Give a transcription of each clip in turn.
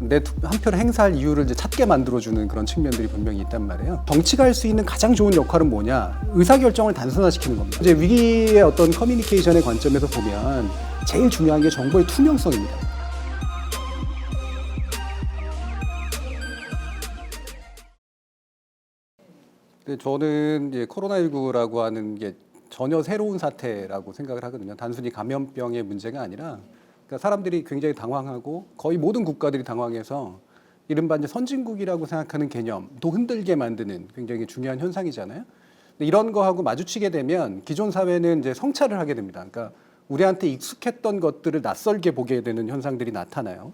내 한 표를 행사할 이유를 이제 찾게 만들어주는 그런 측면들이 분명히 있단 말이에요. 정치가 할 수 있는 가장 좋은 역할은 뭐냐? 의사결정을 단순화시키는 겁니다. 이제 위기의 어떤 커뮤니케이션의 관점에서 보면 제일 중요한 게 정보의 투명성입니다. 저는 이제 코로나19라고 하는 게 전혀 새로운 사태라고 생각을 하거든요. 단순히 감염병의 문제가 아니라 그러니까 사람들이 굉장히 당황하고 거의 모든 국가들이 당황해서 이른바 이제 선진국이라고 생각하는 개념도 흔들게 만드는 굉장히 중요한 현상이잖아요. 근데 이런 거하고 마주치게 되면 기존 사회는 이제 성찰을 하게 됩니다. 그러니까 우리한테 익숙했던 것들을 낯설게 보게 되는 현상들이 나타나요.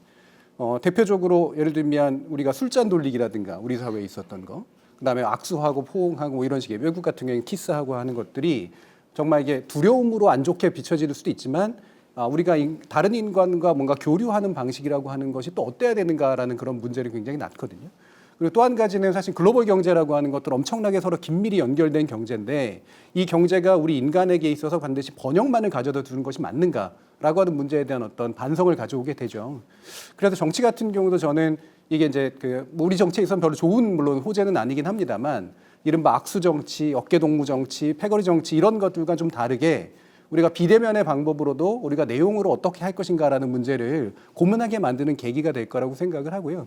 어, 대표적으로 예를 들면 우리가 술잔 돌리기라든가 우리 사회에 있었던 거, 그다음에 악수하고 포옹하고 뭐 이런 식의 외국 같은 경우에는 키스하고 하는 것들이 정말 이게 두려움으로 안 좋게 비춰질 수도 있지만 아, 우리가 인- 다른 인간과 뭔가 교류하는 방식이라고 하는 것이 또 어때야 되는가라는 그런 문제를 굉장히 낳거든요. 그리고 또 한 가지는 사실 글로벌 경제라고 하는 것들 엄청나게 서로 긴밀히 연결된 경제인데 이 경제가 우리 인간에게 있어서 반드시 번영만을 가져다 두는 것이 맞는가라고 하는 문제에 대한 어떤 반성을 가져오게 되죠. 그래서 정치 같은 경우도 저는 이게 이제 그 우리 정치에 있어서 별로 좋은 물론 호재는 아니긴 합니다만 이른바 악수 정치, 어깨 동무 정치, 패거리 정치 이런 것들과 좀 다르게 우리가 비대면의 방법으로도 우리가 내용으로 어떻게 할 것인가라는 문제를 고민하게 만드는 계기가 될 거라고 생각을 하고요.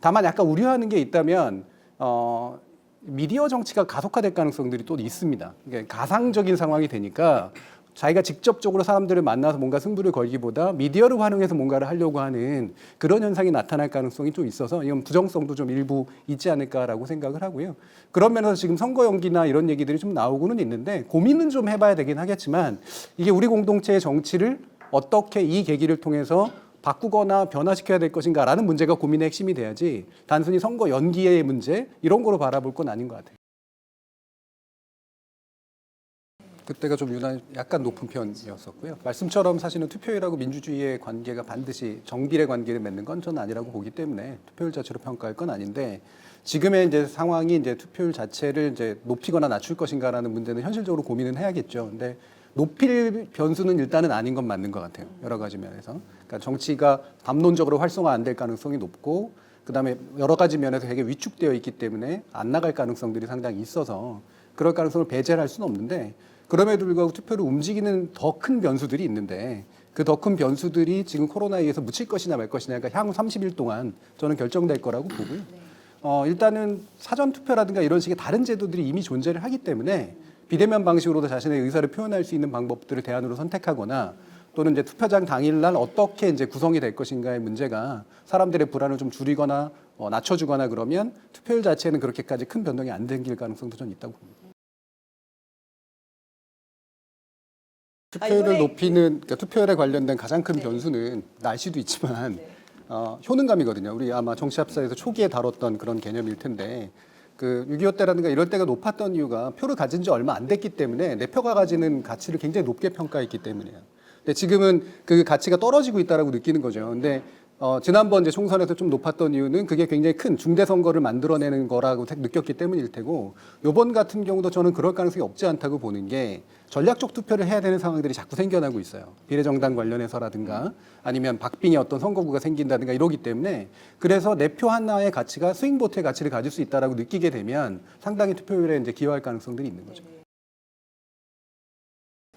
다만 약간 우려하는 게 있다면 어, 미디어 정치가 가속화될 가능성들이 또 있습니다. 그러니까 가상적인 상황이 되니까 자기가 직접적으로 사람들을 만나서 뭔가 승부를 걸기보다 미디어를 활용해서 뭔가를 하려고 하는 그런 현상이 나타날 가능성이 좀 있어서 이건 부정성도 좀 일부 있지 않을까라고 생각을 하고요. 그런 면에서 지금 선거 연기나 이런 얘기들이 좀 나오고는 있는데 고민은 좀 해봐야 되긴 하겠지만 이게 우리 공동체의 정치를 어떻게 이 계기를 통해서 바꾸거나 변화시켜야 될 것인가라는 문제가 고민의 핵심이 돼야지 단순히 선거 연기의 문제 이런 거로 바라볼 건 아닌 것 같아요. 그때가 좀 유난 약간 높은 편이었었고요. 말씀처럼 사실은 투표율하고 민주주의의 관계가 반드시 정비례 관계를 맺는 건 저는 아니라고 보기 때문에 투표율 자체로 평가할 건 아닌데 지금의 이제 상황이 이제 투표율 자체를 이제 높이거나 낮출 것인가라는 문제는 현실적으로 고민은 해야겠죠. 근데 높일 변수는 일단은 아닌 건 맞는 것 같아요. 여러 가지 면에서. 그러니까 정치가 담론적으로 활성화 안 될 가능성이 높고 그다음에 여러 가지 면에서 되게 위축되어 있기 때문에 안 나갈 가능성들이 상당히 있어서 그럴 가능성을 배제를 할 수는 없는데 그럼에도 불구하고 투표를 움직이는 더 큰 변수들이 있는데 그 더 큰 변수들이 지금 코로나에 의해서 묻힐 것이냐 말 것이냐 그러니까 향후 30일 동안 저는 결정될 거라고 보고요. 어, 일단은 사전 투표라든가 이런 식의 다른 제도들이 이미 존재를 하기 때문에 비대면 방식으로도 자신의 의사를 표현할 수 있는 방법들을 대안으로 선택하거나 또는 이제 투표장 당일날 어떻게 이제 구성이 될 것인가의 문제가 사람들의 불안을 좀 줄이거나 어, 낮춰주거나 그러면 투표율 자체는 그렇게까지 큰 변동이 안 생길 가능성도 좀 있다고 봅니다. 투표율을 이번에- 높이는 그러니까 투표율에 관련된 가장 큰 변수는 날씨도 있지만 어, 효능감이거든요. 우리 아마 정치합사에서 초기에 다뤘던 그런 개념일 텐데 그 6.25 때라든가 이럴 때가 높았던 이유가 표를 가진 지 얼마 안 됐기 때문에 내 표가 가지는 가치를 굉장히 높게 평가했기 때문이에요. 근데 지금은 그 가치가 떨어지고 있다라고 느끼는 거죠. 근데 어, 지난번 이제 총선에서 좀 높았던 이유는 그게 굉장히 큰 중대 선거를 만들어내는 거라고 생- 느꼈기 때문일 테고 요번 같은 경우도 저는 그럴 가능성이 없지 않다고 보는 게 전략적 투표를 해야 되는 상황들이 자꾸 생겨나고 있어요. 비례정당 관련해서라든가 아니면 박빙의 어떤 선거구가 생긴다든가 이러기 때문에 그래서 내 표 하나의 가치가 스윙보트의 가치를 가질 수 있다라고 느끼게 되면 상당히 투표율에 이제 기여할 가능성들이 있는 거죠.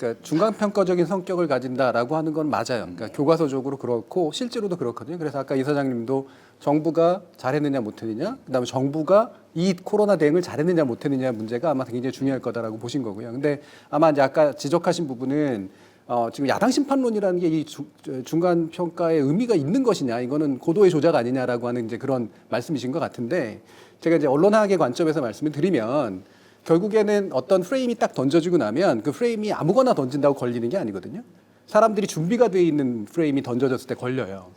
그러니까 중간 평가적인 성격을 가진다라고 하는 건 맞아요. 그러니까 교과서적으로 그렇고 실제로도 그렇거든요. 그래서 아까 이 사장님도 정부가 잘했느냐 못했느냐, 그다음에 정부가 이 코로나 대응을 잘했느냐 못했느냐 문제가 아마 굉장히 중요할 거다라고 보신 거고요. 근데 아마 이제 아까 지적하신 부분은 어, 지금 야당 심판론이라는 게 이 중간 평가의 의미가 있는 것이냐, 이거는 고도의 조작 아니냐라고 하는 이제 그런 말씀이신 것 같은데 제가 이제 언론학의 관점에서 말씀을 드리면 결국에는 어떤 프레임이 딱 던져지고 나면 그 프레임이 아무거나 던진다고 걸리는 게 아니거든요. 사람들이 준비가 돼 있는 프레임이 던져졌을 때 걸려요.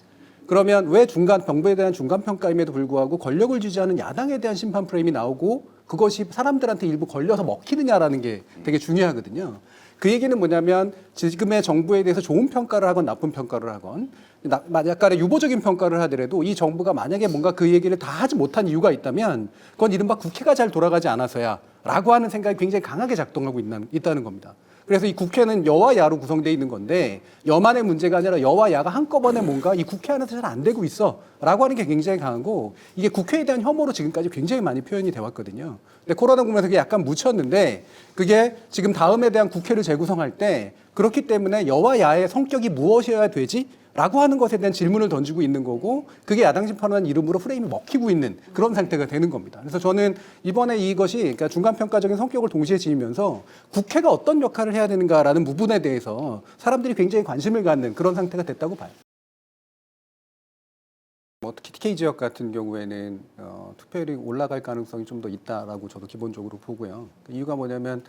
그러면 왜 중간 정부에 대한 중간 평가임에도 불구하고 권력을 주지하는 야당에 대한 심판 프레임이 나오고 그것이 사람들한테 일부 걸려서 먹히느냐라는 게 되게 중요하거든요. 그 얘기는 뭐냐면 지금의 정부에 대해서 좋은 평가를 하건 나쁜 평가를 하건 나- 약간의 유보적인 평가를 하더라도 이 정부가 만약에 뭔가 그 얘기를 다 하지 못한 이유가 있다면 그건 이른바 국회가 잘 돌아가지 않아서야 라고 하는 생각이 굉장히 강하게 작동하고 있다는 겁니다. 그래서 이 국회는 여와 야로 구성되어 있는 건데 여만의 문제가 아니라 여와 야가 한꺼번에 뭔가 이 국회 안에서 잘 안 되고 있어 라고 하는 게 굉장히 강하고 이게 국회에 대한 혐오로 지금까지 굉장히 많이 표현이 돼 왔거든요. 근데 코로나 국면에서 그게 약간 묻혔는데 그게 지금 다음에 대한 국회를 재구성할 때 그렇기 때문에 여와 야의 성격이 무엇이어야 되지? 라고 하는 것에 대한 질문을 던지고 있는 거고 그게 야당 심판원 이름으로 프레임이 먹히고 있는 그런 상태가 되는 겁니다. 그래서 저는 이번에 이것이 그러니까 중간 평가적인 성격을 동시에 지니면서 국회가 어떤 역할을 해야 되는가라는 부분에 대해서 사람들이 굉장히 관심을 갖는 그런 상태가 됐다고 봐요. 뭐 특히 TK 지역 같은 경우에는 어, 투표율이 올라갈 가능성이 좀 더 있다라고 저도 기본적으로 보고요. 그 이유가 뭐냐면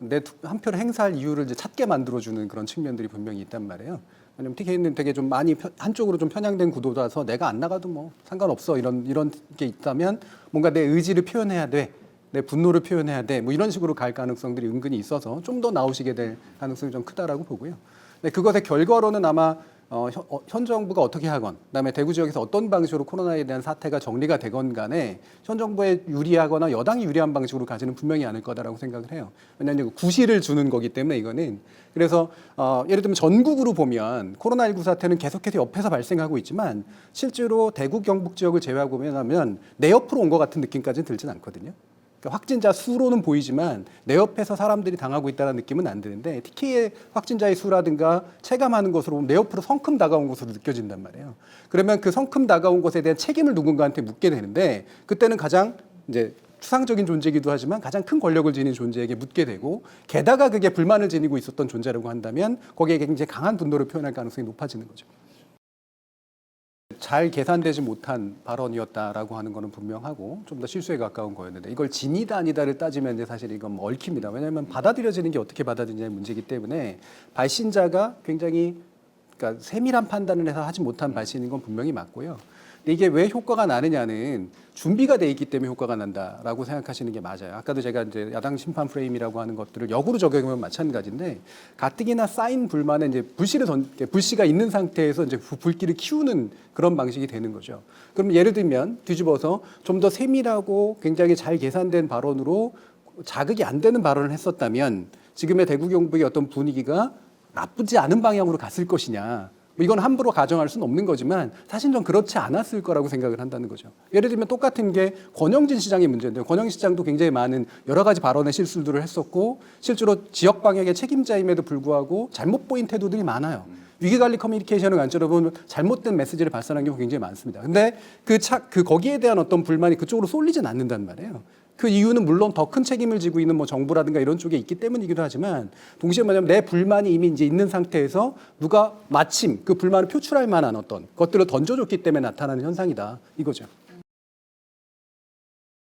내 한 표를 행사할 이유를 이제 찾게 만들어주는 그런 측면들이 분명히 있단 말이에요. 왜냐면 TK는 되게 좀 많이 편- 한쪽으로 좀 편향된 구도라서 내가 안 나가도 뭐 상관없어 이런 이런 게 있다면 뭔가 내 의지를 표현해야 돼. 내 분노를 표현해야 돼. 뭐 이런 식으로 갈 가능성들이 은근히 있어서 좀 더 나오시게 될 가능성이 좀 크다라고 보고요. 네, 그것의 결과로는 아마 어, 현, 어, 현 정부가 어떻게 하건, 그다음에 대구 지역에서 어떤 방식으로 코로나에 대한 사태가 정리가 되건 간에 현 정부에 유리하거나 여당이 유리한 방식으로 가지는 분명히 않을 거다라고 생각을 해요. 왜냐하면 구실을 주는 거기 때문에 이거는 그래서 어, 예를 들면 전국으로 보면 코로나19 사태는 계속해서 옆에서 발생하고 있지만 실제로 대구 경북 지역을 제외하고 보면 내 옆으로 온 것 같은 느낌까지는 들진 않거든요. 그러니까 확진자 수로는 보이지만 내 옆에서 사람들이 당하고 있다는 느낌은 안 드는데 TK의 확진자의 수라든가 체감하는 것으로 보면 내 옆으로 성큼 다가온 것으로 느껴진단 말이에요. 그러면 그 성큼 다가온 것에 대한 책임을 누군가한테 묻게 되는데 그때는 가장 이제 추상적인 존재이기도 하지만 가장 큰 권력을 지닌 존재에게 묻게 되고 게다가 그게 불만을 지니고 있었던 존재라고 한다면 거기에 굉장히 강한 분노를 표현할 가능성이 높아지는 거죠. 잘 계산되지 못한 발언이었다라고 하는 거는 분명하고 좀 더 실수에 가까운 거였는데 이걸 진이다 아니다를 따지면 사실 이건 뭐 얽힙니다. 왜냐하면 받아들여지는 게 어떻게 받아들이냐의 문제이기 때문에 발신자가 굉장히 그러니까 세밀한 판단을 해서 하지 못한 발신인 건 분명히 맞고요. 이게 왜 효과가 나느냐는 준비가 돼 있기 때문에 효과가 난다라고 생각하시는 게 맞아요. 아까도 제가 이제 야당 심판 프레임이라고 하는 것들을 역으로 적용하면 마찬가지인데 가뜩이나 쌓인 불만에 이제 불씨를 던 불씨가 있는 상태에서 이제 부- 불길을 키우는 그런 방식이 되는 거죠. 그럼 예를 들면 뒤집어서 좀 더 세밀하고 굉장히 잘 계산된 발언으로 자극이 안 되는 발언을 했었다면 지금의 대구 경북의 어떤 분위기가 나쁘지 않은 방향으로 갔을 것이냐. 뭐 이건 함부로 가정할 수는 없는 거지만 사실 좀 그렇지 않았을 거라고 생각을 한다는 거죠. 예를 들면 똑같은 게 권영진 시장의 문제인데요. 권영진 시장도 굉장히 많은 여러 가지 발언의 실수들을 했었고 실제로 지역 방역의 책임자임에도 불구하고 잘못 보인 태도들이 많아요. 위기관리 커뮤니케이션을 관점으로 보면 잘못된 메시지를 발산한 경우가 굉장히 많습니다. 근데 그 차, 그 거기에 대한 어떤 불만이 그쪽으로 쏠리진 않는단 말이에요. 그 이유는 물론 더 큰 책임을 지고 있는 뭐 정부라든가 이런 쪽에 있기 때문이기도 하지만 동시에 뭐냐면 내 불만이 이미 이제 있는 상태에서 누가 마침 그 불만을 표출할 만한 어떤 것들을 던져줬기 때문에 나타나는 현상이다. 이거죠.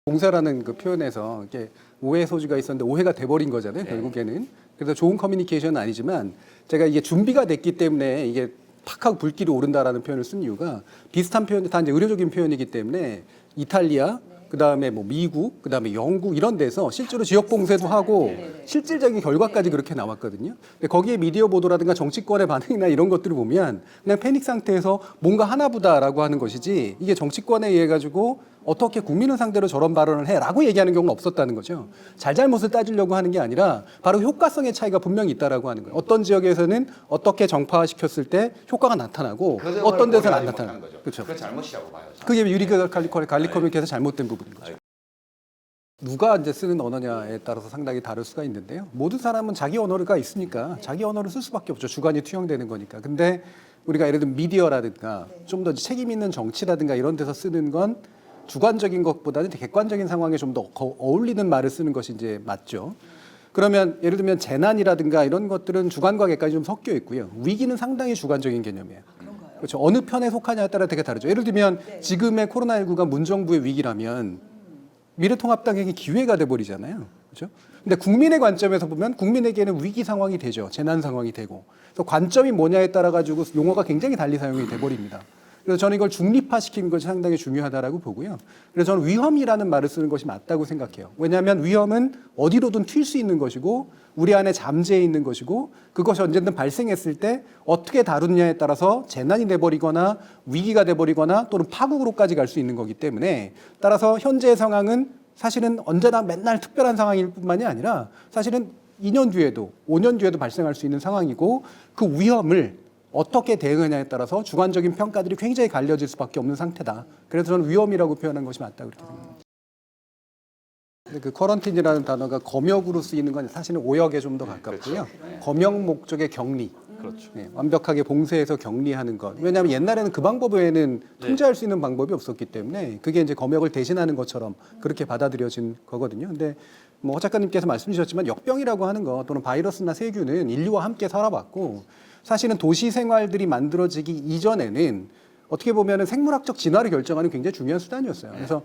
공세라는 그 표현에서 이게 오해 소지가 있었는데 오해가 돼버린 거잖아요 결국에는. 그래서 좋은 커뮤니케이션은 아니지만 제가 이게 준비가 됐기 때문에 이게 팍 하고 불길이 오른다라는 표현을 쓴 이유가 비슷한 표현이 다 이제 의료적인 표현이기 때문에 이탈리아 그다음에 뭐 미국 그다음에 영국 이런 데서 실제로 지역 봉쇄도 하고 실질적인 결과까지 그렇게 나왔거든요. 근데 거기에 미디어 보도라든가 정치권의 반응이나 이런 것들을 보면 그냥 패닉 상태에서 뭔가 하나보다라고 하는 것이지 이게 정치권에 의해 가지고 어떻게 국민을 상대로 저런 발언을 해라고 얘기하는 경우는 없었다는 거죠. 잘잘못을 따지려고 하는 게 아니라 바로 효과성의 차이가 분명히 있다라고 하는 거예요. 어떤 지역에서는 어떻게 정파시켰을 때 효과가 나타나고 그 어떤 데서는 안 나타나는 거죠. 그렇죠. 그건 잘못이라고 봐요. 저는. 그게 유리가 갈리코의 갈리코미에서 잘못된 부분인 거죠. 누가 이제 쓰는 언어냐에 따라서 상당히 다를 수가 있는데요. 모든 사람은 자기 언어가 있으니까 자기 언어를 쓸 수밖에 없죠. 주관이 투영되는 거니까. 근데 우리가 예를 들면 미디어라든가 좀 더 책임 있는 정치라든가 이런 데서 쓰는 건 주관적인 것보다는 객관적인 상황에 좀 더 어울리는 말을 쓰는 것이 이제 맞죠. 그러면 예를 들면 재난이라든가 이런 것들은 주관과 객관이 좀 섞여 있고요. 위기는 상당히 주관적인 개념이에요. 그렇죠. 어느 편에 속하냐에 따라 되게 다르죠. 예를 들면 지금의 코로나19가 문정부의 위기라면 미래통합당에게 기회가 돼 버리잖아요. 그렇죠? 근데 국민의 관점에서 보면 국민에게는 위기 상황이 되죠. 재난 상황이 되고. 그래서 관점이 뭐냐에 따라 가지고 용어가 굉장히 달리 사용이 돼 버립니다. 그래서 저는 이걸 중립화시키는 것이 상당히 중요하다라고 보고요. 그래서 저는 위험이라는 말을 쓰는 것이 맞다고 생각해요. 왜냐하면 위험은 어디로든 튈 수 있는 것이고 우리 안에 잠재해 있는 것이고 그것이 언제든 발생했을 때 어떻게 다루느냐에 따라서 재난이 돼버리거나 위기가 돼버리거나 또는 파국으로까지 갈 수 있는 거기 때문에 따라서 현재의 상황은 사실은 언제나 맨날 특별한 상황일 뿐만이 아니라 사실은 2년 뒤에도 5년 뒤에도 발생할 수 있는 상황이고 그 위험을 어떻게 대응하냐에 따라서 주관적인 평가들이 굉장히 갈려질 수밖에 없는 상태다. 그래서 저는 위험이라고 표현한 것이 맞다 그렇게 생각합니다. 그 커런틴이라는 단어가 검역으로 쓰이는 건 사실은 오역에 좀 더 가깝고요. 검역 목적의 격리. 그렇죠. 네, 완벽하게 봉쇄해서 격리하는 것. 왜냐하면 옛날에는 그 방법 외에는 통제할 수 있는 방법이 없었기 때문에 그게 이제 검역을 대신하는 것처럼 그렇게 받아들여진 거거든요. 근데 뭐 허 작가님께서 말씀 주셨지만 역병이라고 하는 거 또는 바이러스나 세균은 인류와 함께 살아왔고 사실은 도시 생활들이 만들어지기 이전에는 어떻게 보면은 생물학적 진화를 결정하는 굉장히 중요한 수단이었어요. 그래서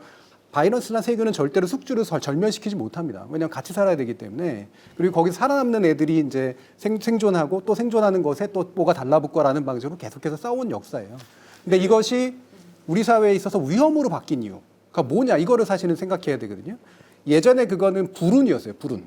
바이러스나 세균은 절대로 숙주를 설- 절멸시키지 못합니다. 왜냐하면 같이 살아야 되기 때문에 그리고 거기서 살아남는 애들이 이제 생, 생존하고 또 생존하는 것에 또 뭐가 달라붙거라는 방식으로 계속해서 싸운 역사예요. 근데 이것이 우리 사회에 있어서 위험으로 바뀐 이유가 뭐냐 이거를 사실은 생각해야 되거든요. 예전에 그거는 불운이었어요. 불운.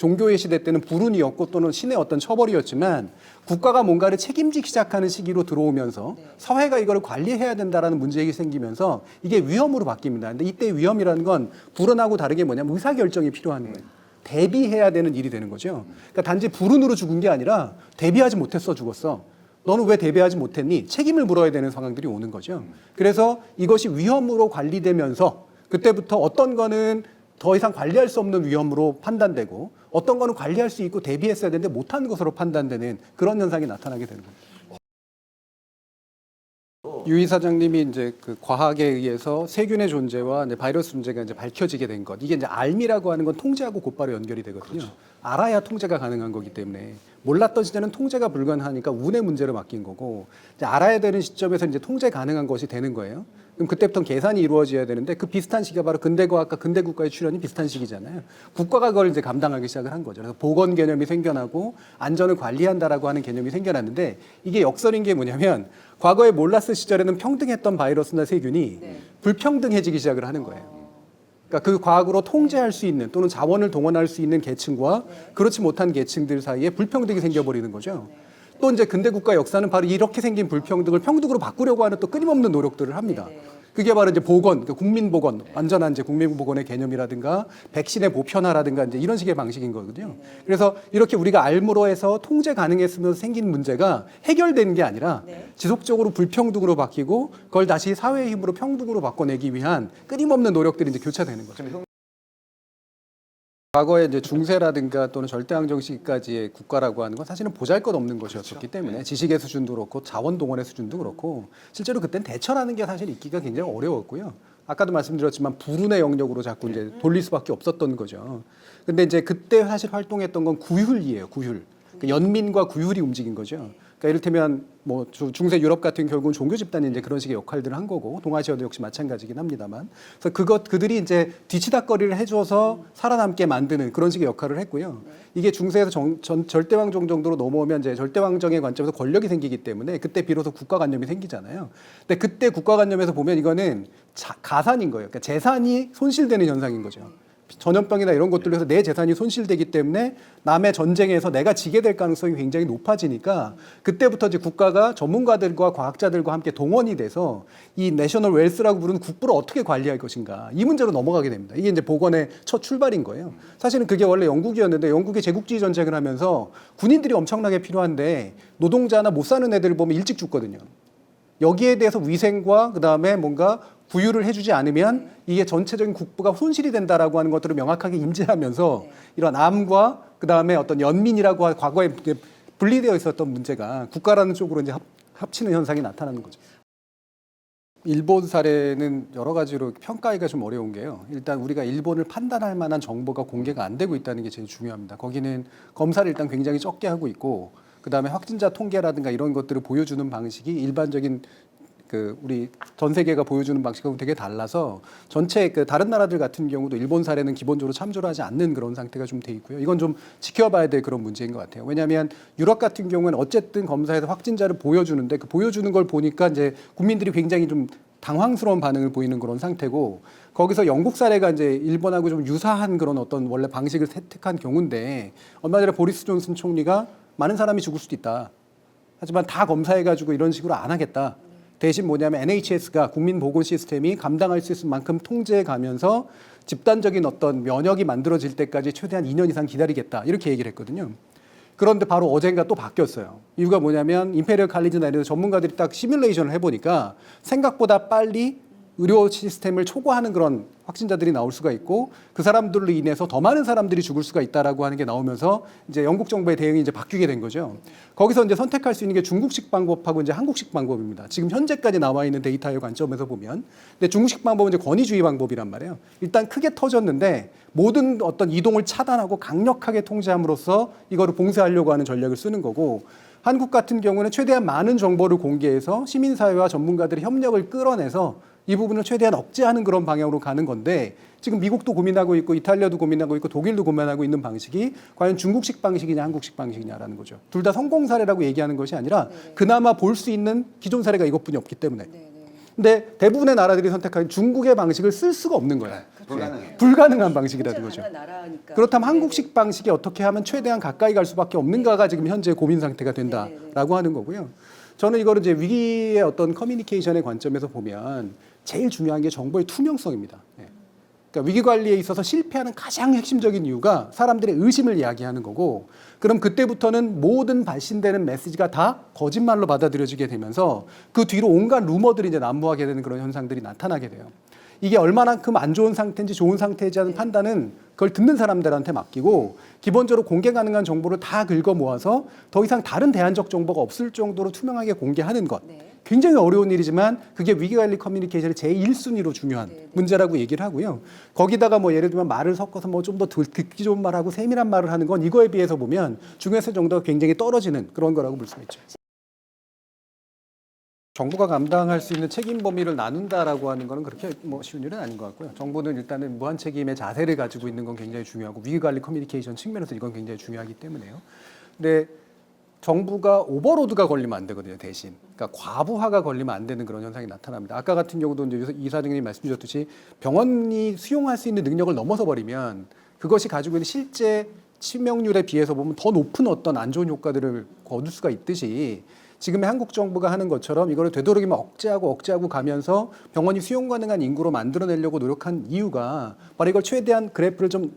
종교의 시대 때는 불운이었고 또는 신의 어떤 처벌이었지만 국가가 뭔가를 책임지기 시작하는 시기로 들어오면서 사회가 이걸 관리해야 된다라는 문제가 생기면서 이게 위험으로 바뀝니다. 근데 이때 위험이라는 건 불운하고 다르게 뭐냐면 의사결정이 필요한 거예요. 대비해야 되는 일이 되는 거죠. 그러니까 단지 불운으로 죽은 게 아니라 대비하지 못했어 죽었어. 너는 왜 대비하지 못했니? 책임을 물어야 되는 상황들이 오는 거죠. 그래서 이것이 위험으로 관리되면서 그때부터 어떤 거는 더 이상 관리할 수 없는 위험으로 판단되고 어떤 거는 관리할 수 있고 대비했어야 되는데 못한 것으로 판단되는 그런 현상이 나타나게 되는 겁니다. 유 이 사장님이 이제 그 과학에 의해서 세균의 존재와 이제 바이러스 존재가 이제 밝혀지게 된 것. 이게 이제 알미라고 하는 건 통제하고 곧바로 연결이 되거든요. 알아야 통제가 가능한 거기 때문에 몰랐던 시대는 통제가 불가능하니까 운의 문제로 맡긴 거고 이제 알아야 되는 시점에서 이제 통제 가능한 것이 되는 거예요. 그럼 그때부터 계산이 이루어져야 되는데 그 비슷한 시기가 바로 근대과학과 근대국가의 출현이 비슷한 시기잖아요. 국가가 그걸 이제 감당하기 시작을 한 거죠. 그래서 보건 개념이 생겨나고 안전을 관리한다라고 하는 개념이 생겨났는데 이게 역설인 게 뭐냐면 과거에 몰랐을 시절에는 평등했던 바이러스나 세균이 불평등해지기 시작을 하는 거예요. 그러니까 그 과학으로 통제할 수 있는 또는 자원을 동원할 수 있는 계층과 그렇지 못한 계층들 사이에 불평등이 생겨버리는 거죠. 또 이제 근대 국가 역사는 바로 이렇게 생긴 불평등을 평등으로 바꾸려고 하는 또 끊임없는 노력들을 합니다. 그게 바로 이제 보건, 그 국민 보건, 완전한 이제 국민 보건의 개념이라든가 백신의 보편화라든가 이제 이런 식의 방식인 거거든요. 그래서 이렇게 우리가 알므로 해서 통제 가능했으면서 생긴 문제가 해결되는 게 아니라 지속적으로 불평등으로 바뀌고 그걸 다시 사회의 힘으로 평등으로 바꿔내기 위한 끊임없는 노력들이 이제 교차되는 거죠. 과거에 이제 중세라든가 또는 절대항정 시기까지의 국가라고 하는 건 사실은 보잘것없는 것이었기 때문에 지식의 수준도 그렇고 자원 동원의 수준도 그렇고 실제로 그때는 대처라는 게 사실 있기가 굉장히 어려웠고요. 아까도 말씀드렸지만 불운의 영역으로 자꾸 이제 돌릴 수밖에 없었던 거죠. 근데 이제 그때 사실 활동했던 건 구휼이에요. 구휼. 그 연민과 구휼이 움직인 거죠. 그러니까 이를테면 뭐 주- 중세 유럽 같은 결국은 종교 집단이 이제 그런 식의 역할들을 한 거고 동아시아도 역시 마찬가지긴 합니다만 그래서 그것 그들이 이제 뒤치다거리를 해줘서 살아남게 만드는 그런 식의 역할을 했고요. 이게 중세에서 정, 전, 절대왕정 정도로 넘어오면 이제 절대왕정의 관점에서 권력이 생기기 때문에 그때 비로소 국가관념이 생기잖아요. 근데 그때 국가관념에서 보면 이거는 자, 가산인 거예요. 그러니까 재산이 손실되는 현상인 거죠. 전염병이나 이런 것들로 해서 내 재산이 손실되기 때문에 남의 전쟁에서 내가 지게 될 가능성이 굉장히 높아지니까 그때부터 이제 국가가 전문가들과 과학자들과 함께 동원이 돼서 이 내셔널 웰스라고 부르는 국부를 어떻게 관리할 것인가 이 문제로 넘어가게 됩니다. 이게 이제 복원의 첫 출발인 거예요. 사실은 그게 원래 영국이었는데 영국이 제국주의 전쟁을 하면서 군인들이 엄청나게 필요한데 노동자나 못 사는 애들을 보면 일찍 죽거든요. 여기에 대해서 위생과 그다음에 뭔가 부유를 해주지 않으면 이게 전체적인 국부가 손실이 된다라고 하는 것들을 명확하게 인지하면서 이런 암과 그 다음에 어떤 연민이라고 할 과거에 분리되어 있었던 문제가 국가라는 쪽으로 이제 합, 합치는 현상이 나타나는 거죠. 일본 사례는 여러 가지로 평가하기가 좀 어려운 게요. 일단 우리가 일본을 판단할 만한 정보가 공개가 안 되고 있다는 게 제일 중요합니다. 거기는 검사를 일단 굉장히 적게 하고 있고 그다음에 확진자 통계라든가 이런 것들을 보여주는 방식이 일반적인 그 우리 전 세계가 보여주는 방식하고 되게 달라서 전체 그 다른 나라들 같은 경우도 일본 사례는 기본적으로 참조를 하지 않는 그런 상태가 좀 돼 있고요. 이건 좀 지켜봐야 될 그런 문제인 것 같아요. 왜냐하면 유럽 같은 경우는 어쨌든 검사에서 확진자를 보여주는데 그 보여주는 걸 보니까 이제 국민들이 굉장히 좀 당황스러운 반응을 보이는 그런 상태고 거기서 영국 사례가 이제 일본하고 좀 유사한 그런 어떤 원래 방식을 채택한 경우인데 얼마 전에 보리스 존슨 총리가 많은 사람이 죽을 수도 있다. 하지만 다 검사해가지고 이런 식으로 안 하겠다. 대신 뭐냐면 NHS가 국민보건 시스템이 감당할 수 있을 만큼 통제해 가면서 집단적인 어떤 면역이 만들어질 때까지 최대한 2년 이상 기다리겠다 이렇게 얘기를 했거든요. 그런데 바로 어젠가 또 바뀌었어요. 이유가 뭐냐면 임페리얼 칼리지나 이런 시민가들이 딱 시뮬레이션을 해보니까 생각보다 빨리 의료 시스템을 초과하는 그런 확진자들이 나올 수가 있고 그 사람들로 인해서 더 많은 사람들이 죽을 수가 있다라고 하는 게 나오면서 이제 영국 정부의 대응이 이제 바뀌게 된 거죠. 거기서 이제 선택할 수 있는 게 중국식 방법하고 이제 한국식 방법입니다. 지금 현재까지 나와 있는 데이터의 관점에서 보면 근데 중국식 방법은 이제 권위주의 방법이란 말이에요. 일단 크게 터졌는데 모든 어떤 이동을 차단하고 강력하게 통제함으로써 이거를 봉쇄하려고 하는 전략을 쓰는 거고 한국 같은 경우는 최대한 많은 정보를 공개해서 시민사회와 전문가들의 협력을 끌어내서 이 부분을 최대한 억제하는 그런 방향으로 가는 건데 지금 미국도 고민하고 있고 이탈리아도 고민하고 있고 독일도 고민하고 있는 방식이 과연 중국식 방식이냐 한국식 방식이냐라는 거죠. 둘 다 성공 사례라고 얘기하는 것이 아니라 그나마 볼 수 있는 기존 사례가 이것뿐이 없기 때문에. 네, 네. 근데 대부분의 나라들이 선택한 중국의 방식을 쓸 수가 없는 거예요. 불가능해요. 불가능한 방식이라는 거죠. 혼자 가능한 나라니까. 그렇다면 네, 한국식 방식이 어떻게 하면 최대한 가까이 갈 수밖에 없는가가 지금 현재 고민 상태가 된다라고 하는 거고요. 저는 이거를 이제 위기의 어떤 커뮤니케이션의 관점에서 보면 제일 중요한 게 정보의 투명성입니다. 예. 그러니까 위기 관리에 있어서 실패하는 가장 핵심적인 이유가 사람들의 의심을 이야기하는 거고 그럼 그때부터는 모든 발신되는 메시지가 다 거짓말로 받아들여지게 되면서 그 뒤로 온갖 루머들이 이제 난무하게 되는 그런 현상들이 나타나게 돼요. 이게 얼마만큼 안 좋은 상태인지 좋은 상태인지 하는 판단은 그걸 듣는 사람들한테 맡기고 기본적으로 공개 가능한 정보를 다 긁어 모아서 더 이상 다른 대안적 정보가 없을 정도로 투명하게 공개하는 것. 네. 굉장히 어려운 일이지만 그게 위기관리 커뮤니케이션의 제1순위로 중요한 네, 네. 문제라고 얘기를 하고요. 거기다가 뭐 예를 들면 말을 섞어서 뭐 좀 더 듣기 좋은 말하고 세밀한 말을 하는 건 이거에 비해서 보면 중요성 정도가 굉장히 떨어지는 그런 거라고 볼 수가 있죠. 정부가 감당할 수 있는 책임 범위를 나눈다라고 하는 거는 그렇게 뭐 쉬운 일은 아닌 것 같고요. 정부는 일단은 무한 책임의 자세를 가지고 있는 건 굉장히 중요하고 위기 관리 커뮤니케이션 측면에서 이건 굉장히 중요하기 때문에요. 근데 정부가 오버로드가 걸리면 안 되거든요, 대신. 그러니까 과부하가 걸리면 안 되는 그런 현상이 나타납니다. 아까 같은 경우도 이제 이 사장님이 말씀 주셨듯이 병원이 수용할 수 있는 능력을 넘어서 버리면 그것이 가지고 있는 실제 치명률에 비해서 보면 더 높은 어떤 안 좋은 효과들을 거둘 수가 있듯이 지금의 한국 정부가 하는 것처럼 이거를 되도록이면 억제하고 억제하고 가면서 병원이 수용 가능한 인구로 만들어내려고 노력한 이유가 바로 이걸 최대한 그래프를 좀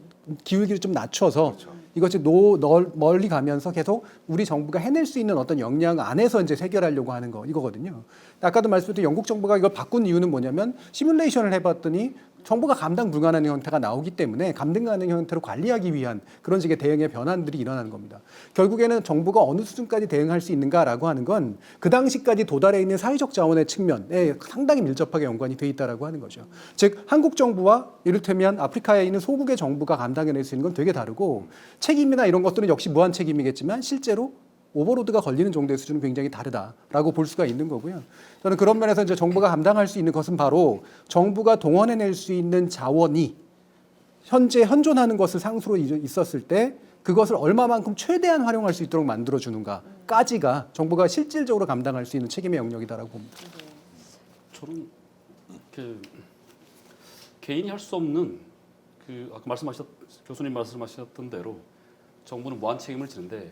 기울기를 좀 낮춰서 이것이 노, 널, 멀리 가면서 계속 우리 정부가 해낼 수 있는 어떤 역량 안에서 이제 해결하려고 하는 거 이거거든요. 아까도 말씀드린 영국 정부가 이걸 바꾼 이유는 뭐냐면 시뮬레이션을 해봤더니 정부가 감당 불가능한 형태가 나오기 때문에 감당 가능한 형태로 관리하기 위한 그런 식의 대응의 변환들이 일어나는 겁니다. 결국에는 정부가 어느 수준까지 대응할 수 있는가라고 하는 건 그 당시까지 도달해 있는 사회적 자원의 측면에 상당히 밀접하게 연관이 돼 있다라고 하는 거죠. 즉 한국 정부와 이를테면 아프리카에 있는 소국의 정부가 감당해낼 수 있는 건 되게 다르고 책임이나 이런 것들은 역시 무한 책임이겠지만 실제로 오버로드가 걸리는 정도의 수준은 굉장히 다르다라고 볼 수가 있는 거고요. 저는 그런 면에서 이제 정부가 감당할 수 있는 것은 바로 정부가 동원해낼 수 있는 자원이 현재 현존하는 것을 상수로 이- 있었을 때 그것을 얼마만큼 최대한 활용할 수 있도록 만들어 주는가까지가 정부가 실질적으로 감당할 수 있는 책임의 영역이다라고 봅니다. 저는 그 개인이 할 수 없는 그 아까 말씀하셨 교수님 말씀하셨던 대로 정부는 무한 책임을 지는데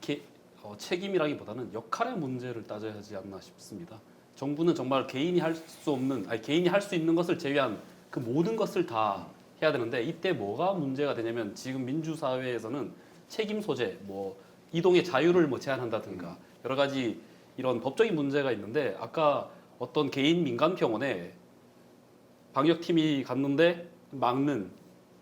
개, 어, 책임이라기보다는 역할의 문제를 따져야 하지 않나 싶습니다. 정부는 정말 개인이 할 수 없는 아니 개인이 할 수 있는 것을 제외한 그 모든 것을 다 해야 되는데 이때 뭐가 문제가 되냐면 지금 민주 사회에서는 책임 소재 뭐 이동의 자유를 뭐 제한한다든가 여러 가지 이런 법적인 문제가 있는데 아까 어떤 개인 민간 병원에 방역팀이 갔는데 막는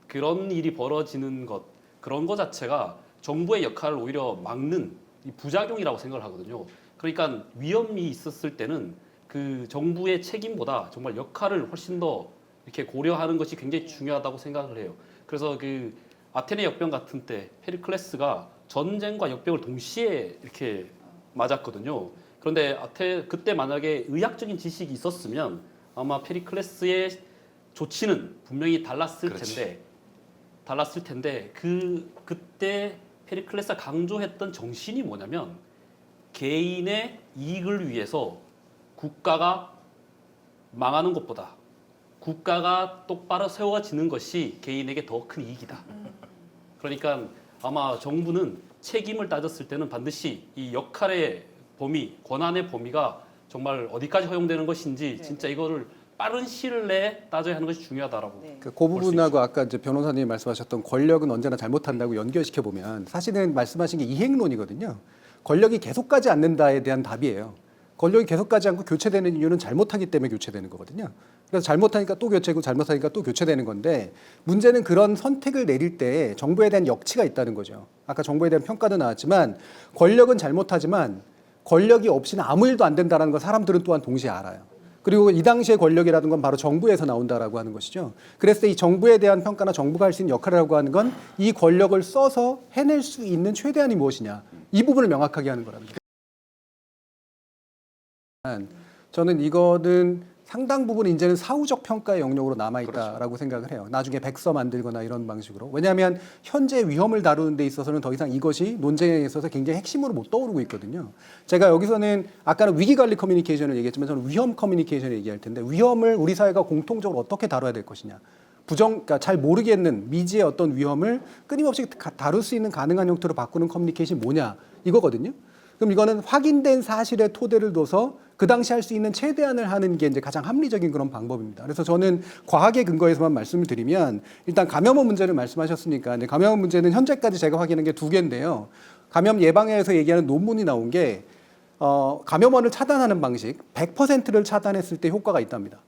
그런 일이 벌어지는 것 그런 것 자체가 정부의 역할을 오히려 막는 이 부작용이라고 생각을 하거든요. 그러니까 위험이 있었을 때는 그 정부의 책임보다 정말 역할을 훨씬 더 이렇게 고려하는 것이 굉장히 중요하다고 생각을 해요. 그래서 그 아테네 역병 같은 때 페리클레스가 전쟁과 역병을 동시에 이렇게 맞았거든요. 그런데 아테 그때 만약에 의학적인 지식이 있었으면 아마 페리클레스의 조치는 분명히 달랐을 그렇지. 텐데 달랐을 텐데 그 그때 페리클레스가 강조했던 정신이 뭐냐면 개인의 이익을 위해서 국가가 망하는 것보다 국가가 똑바로 세워지는 것이 개인에게 더 큰 이익이다. 그러니까 아마 정부는 책임을 따졌을 때는 반드시 이 역할의 범위, 권한의 범위가 정말 어디까지 허용되는 것인지 네. 진짜 이거를 빠른 시일 내에 따져야 하는 것이 중요하다라고. 네. 그, 그 부분하고 아까 이제 변호사님이 말씀하셨던 권력은 언제나 잘못한다고 연결시켜 보면 사실은 말씀하신 게 이행론이거든요. 권력이 계속 가지 않는다에 대한 답이에요. 권력이 계속 가지 않고 교체되는 이유는 잘못하기 때문에 교체되는 거거든요. 그래서 잘못하니까 또 교체고 잘못하니까 또 교체되는 건데 문제는 그런 선택을 내릴 때 정부에 대한 역치가 있다는 거죠. 아까 정부에 대한 평가도 나왔지만 권력은 잘못하지만 권력이 없이는 아무 일도 안 된다는 걸 사람들은 또한 동시에 알아요. 그리고 이 당시의 권력이라는 건 바로 정부에서 나온다라고 하는 것이죠. 그래서 이 정부에 대한 평가나 정부가 할 수 있는 역할이라고 하는 건 이 권력을 써서 해낼 수 있는 최대한이 무엇이냐 이 부분을 명확하게 하는 거랍니다. 저는 이거는 상당 부분 이제는 사후적 평가의 영역으로 남아 있다라고 생각을 해요. 나중에 백서 만들거나 이런 방식으로. 왜냐하면 현재 위험을 다루는 데 있어서는 더 이상 이것이 논쟁에 있어서 굉장히 핵심으로 못 떠오르고 있거든요. 제가 여기서는 아까는 위기 관리 커뮤니케이션을 얘기했지만 저는 위험 커뮤니케이션을 얘기할 텐데 위험을 우리 사회가 공통적으로 어떻게 다뤄야 될 것이냐. 부정, 그러니까 잘 모르겠는 미지의 어떤 위험을 끊임없이 가- 다룰 수 있는 가능한 형태로 바꾸는 커뮤니케이션이 뭐냐 이거거든요. 그럼 이거는 확인된 사실의 토대를 둬서 그 당시 할 수 있는 최대한을 하는 게 이제 가장 합리적인 그런 방법입니다. 그래서 저는 과학의 근거에서만 말씀을 드리면 일단 감염원 문제를 말씀하셨으니까 이제 감염원 문제는 현재까지 제가 확인한 게 두 개인데요. 감염 예방에서 얘기하는 논문이 나온 게 어, 감염원을 차단하는 방식 100%를 차단했을 때 효과가 있답니다.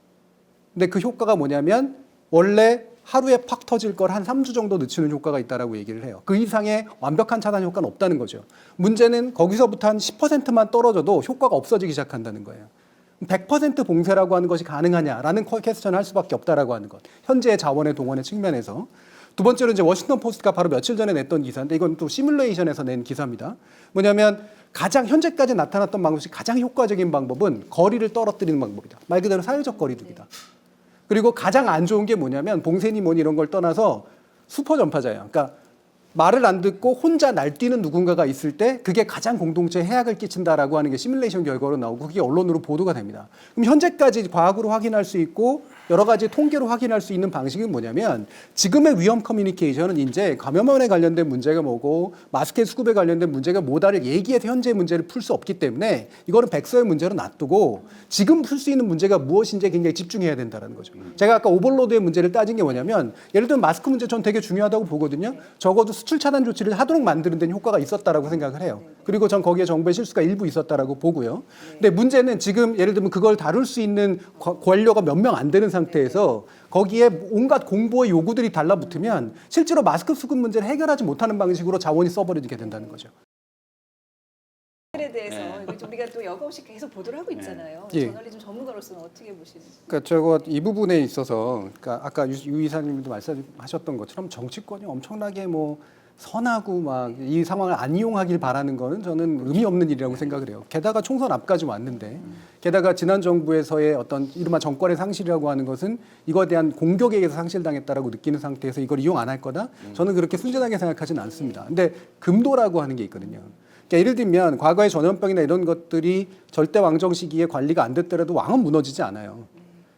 근데 그 효과가 뭐냐면 원래 하루에 팍 터질 걸 한 3주 정도 늦추는 효과가 있다라고 얘기를 해요. 그 이상의 완벽한 차단 효과는 없다는 거죠. 문제는 거기서부터 한 10%만 떨어져도 효과가 없어지기 시작한다는 거예요. 100% 봉쇄라고 하는 것이 가능하냐라는 퀘스천을 할 수밖에 없다라고 하는 것. 현재의 자원의 동원의 측면에서. 두 번째로 이제 워싱턴 포스트가 바로 며칠 전에 냈던 기사인데 이건 또 시뮬레이션에서 낸 기사입니다. 뭐냐면 가장 현재까지 나타났던 방법 중 가장 효과적인 방법은 거리를 떨어뜨리는 방법이다. 말 그대로 사회적 거리두기다. 그리고 가장 안 좋은 게 뭐냐면 봉쇄니 뭐니 이런 걸 떠나서 수퍼 전파자예요. 그러니까 말을 안 듣고 혼자 날뛰는 누군가가 있을 때 그게 가장 공동체에 해악을 끼친다라고 하는 게 시뮬레이션 결과로 나오고 그게 언론으로 보도가 됩니다. 그럼 현재까지 과학으로 확인할 수 있고 여러 가지 통계로 확인할 수 있는 방식은 뭐냐면 지금의 위험 커뮤니케이션은 이제 감염원에 관련된 문제가 뭐고 마스크 수급에 관련된 문제가 뭐다를 얘기해서 현재 문제를 풀 수 없기 때문에 이거는 백서의 문제로 놔두고 지금 풀 수 있는 문제가 무엇인지에 굉장히 집중해야 된다는 거죠. 제가 아까 오버로드의 문제를 따진 게 뭐냐면 예를 들면 마스크 문제 전 되게 중요하다고 보거든요. 적어도 수출 차단 조치를 하도록 만드는 데는 효과가 있었다라고 생각을 해요. 그리고 전 거기에 정부의 실수가 일부 있었다라고 보고요. 근데 문제는 지금 예를 들면 그걸 다룰 수 있는 과- 관료가 몇 명 안 되는 상태에서 거기에 온갖 공보의 요구들이 달라붙으면 실제로 마스크 수급 문제를 해결하지 못하는 방식으로 자원이 써버리게 된다는 거죠. 에 대해서 네. 좀 우리가 또 여과없이 계속 보도를 하고 있잖아요. 예. 저널리즘 전문가로서는 어떻게 보시는지. 그러니까 저거 이 부분에 있어서 그러니까 아까 유, 유 이사님도 말씀하셨던 것처럼 정치권이 엄청나게 뭐 선하고 막 이 상황을 안 이용하길 바라는 거는 저는 의미 없는 일이라고 생각을 해요. 게다가 총선 앞까지 왔는데 게다가 지난 정부에서의 어떤 이른바 정권의 상실이라고 하는 것은 이거에 대한 공격에 의해서 상실당했다라고 느끼는 상태에서 이걸 이용 안 할 거다? 저는 그렇게 순진하게 생각하지는 않습니다. 근데 금도라고 하는 게 있거든요. 그러니까 예를 들면 과거의 전염병이나 이런 것들이 절대 왕정 시기에 관리가 안 됐더라도 왕은 무너지지 않아요.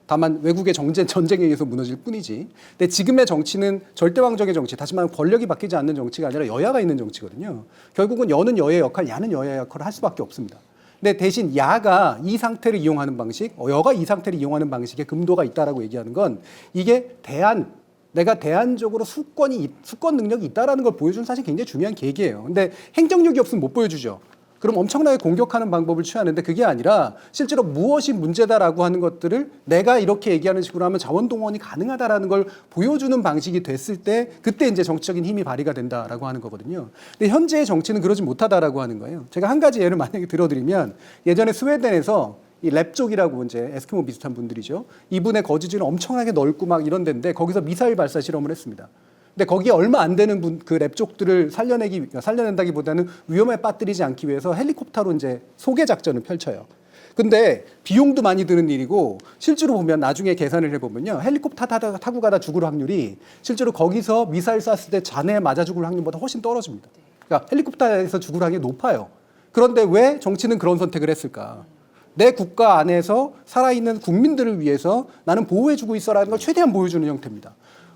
다만 외국의 정제, 전쟁에 의해서 무너질 뿐이지. 근데 지금의 정치는 절대 왕정의 정치, 다시 말하면 권력이 바뀌지 않는 정치가 아니라 여야가 있는 정치거든요. 결국은 여는 여의 역할, 야는 여의 역할을 할 수밖에 없습니다. 근데 대신 야가 이 상태를 이용하는 방식, 어, 여가 이 상태를 이용하는 방식에 금도가 있다라고 얘기하는 건 이게 대안, 내가 대안적으로 수권이 있- 수권 능력이 있다라는 걸 보여주는 사실 굉장히 중요한 계기예요. 근데 행정력이 없으면 못 보여주죠. 그럼 엄청나게 공격하는 방법을 취하는데 그게 아니라 실제로 무엇이 문제다라고 하는 것들을 내가 이렇게 얘기하는 식으로 하면 자원 동원이 가능하다라는 걸 보여주는 방식이 됐을 때 그때 이제 정치적인 힘이 발휘가 된다라고 하는 거거든요. 근데 현재의 정치는 그러지 못하다라고 하는 거예요. 제가 한 가지 예를 만약에 들어드리면 예전에 스웨덴에서 이 랩족이라고 이제 에스키모 비슷한 분들이죠. 이분의 거주지는 엄청나게 넓고 막 이런 데인데 거기서 미사일 발사 실험을 했습니다. 근데 거기에 얼마 안 되는 분, 그 랩족들을 살려내기, 살려낸다기보다는 위험에 빠뜨리지 않기 위해서 헬리콥터로 이제 소개 작전을 펼쳐요. 근데 비용도 많이 드는 일이고 실제로 보면 나중에 계산을 해보면요. 헬리콥터 타고 가다 죽을 확률이 실제로 거기서 미사일 쐈을 때 잔해에 맞아 죽을 확률보다 훨씬 떨어집니다. 그러니까 헬리콥터에서 죽을 확률이 높아요. 그런데 왜 정치는 그런 선택을 했을까? 내 국가 안에서 살아있는 국민들을 위해서 나는 보호해주고 있어라는 걸 최대한 보여주는 형태입니다.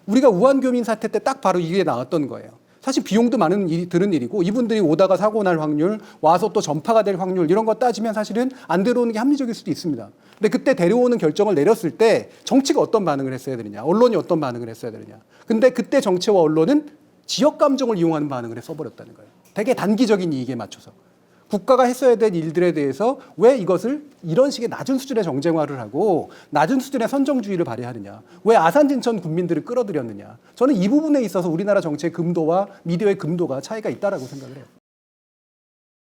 우리가 우한교민 사태 때 딱 바로 이게 나왔던 거예요. 사실 비용도 많은 일이 드는 일이고 이분들이 오다가 사고 날 확률, 와서 또 전파가 될 확률 이런 거 따지면 사실은 안 데려오는 게 합리적일 수도 있습니다. 근데 그때 데려오는 결정을 내렸을 때 정치가 어떤 반응을 했어야 되느냐, 언론이 어떤 반응을 했어야 되느냐. 근데 그때 정치와 언론은 지역 감정을 이용하는 반응을 해서 버렸다는 거예요. 되게 단기적인 이익에 맞춰서. 국가가 했어야 될 일들에 대해서 왜 이것을 이런 식의 낮은 수준의 정쟁화를 하고 낮은 수준의 선정주의를 발휘하느냐. 왜 아산진천 국민들을 끌어들였느냐. 저는 이 부분에 있어서 우리나라 정치의 금도와 미디어의 금도가 차이가 있다라고 생각을 해요.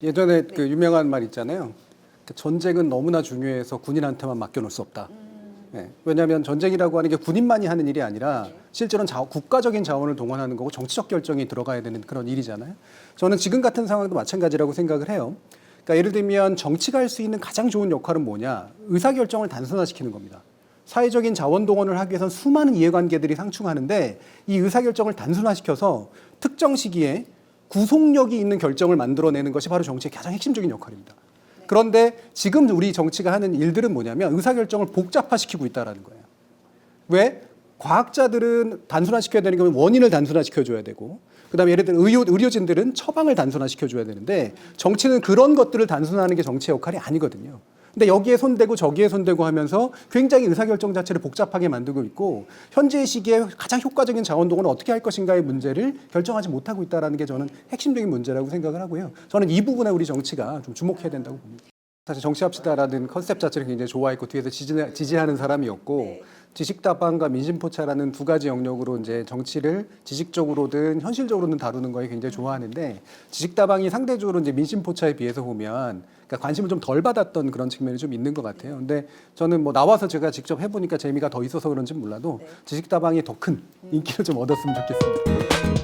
예전에 그 유명한 말 있잖아요. 그 전쟁은 너무나 중요해서 군인한테만 맡겨놓을 수 없다. 네. 왜냐하면 전쟁이라고 하는 게 군인만이 하는 일이 아니라 실제로는 자- 국가적인 자원을 동원하는 거고 정치적 결정이 들어가야 되는 그런 일이잖아요. 저는 지금 같은 상황도 마찬가지라고 생각을 해요. 그러니까 예를 들면 정치가 할 수 있는 가장 좋은 역할은 뭐냐? 의사 결정을 단순화시키는 겁니다. 사회적인 자원 동원을 하기 위해선 수많은 이해관계들이 상충하는데 이 의사 결정을 단순화시켜서 특정 시기에 구속력이 있는 결정을 만들어내는 것이 바로 정치의 가장 핵심적인 역할입니다. 그런데 지금 우리 정치가 하는 일들은 뭐냐면 의사결정을 복잡화시키고 있다라는 거예요. 왜? 과학자들은 단순화시켜야 되는 게 원인을 단순화시켜줘야 되고, 그 다음에 예를 들어 의료, 의료진들은 처방을 단순화시켜줘야 되는데, 정치는 그런 것들을 단순화하는 게 정치의 역할이 아니거든요. 근데 여기에 손대고 저기에 손대고 하면서 굉장히 의사결정 자체를 복잡하게 만들고 있고, 현재 시기에 가장 효과적인 자원 동원을 어떻게 할 것인가의 문제를 결정하지 못하고 있다는 게 저는 핵심적인 문제라고 생각을 하고요. 저는 이 부분에 우리 정치가 좀 주목해야 된다고 봅니다. 사실 정치합시다라는 컨셉 자체를 굉장히 좋아했고 뒤에서 지지, 지지하는 사람이었고 네. 지식다방과 민심포차라는 두 가지 영역으로 이제 정치를 지식적으로든 현실적으로든 다루는 거에 굉장히 좋아하는데 지식다방이 상대적으로 이제 민심포차에 비해서 보면 그러니까 관심을 좀 덜 받았던 그런 측면이 좀 있는 것 같아요. 근데 저는 뭐 나와서 제가 직접 해보니까 재미가 더 있어서 그런지 몰라도 지식다방이 더 큰 인기를 좀 얻었으면 좋겠습니다.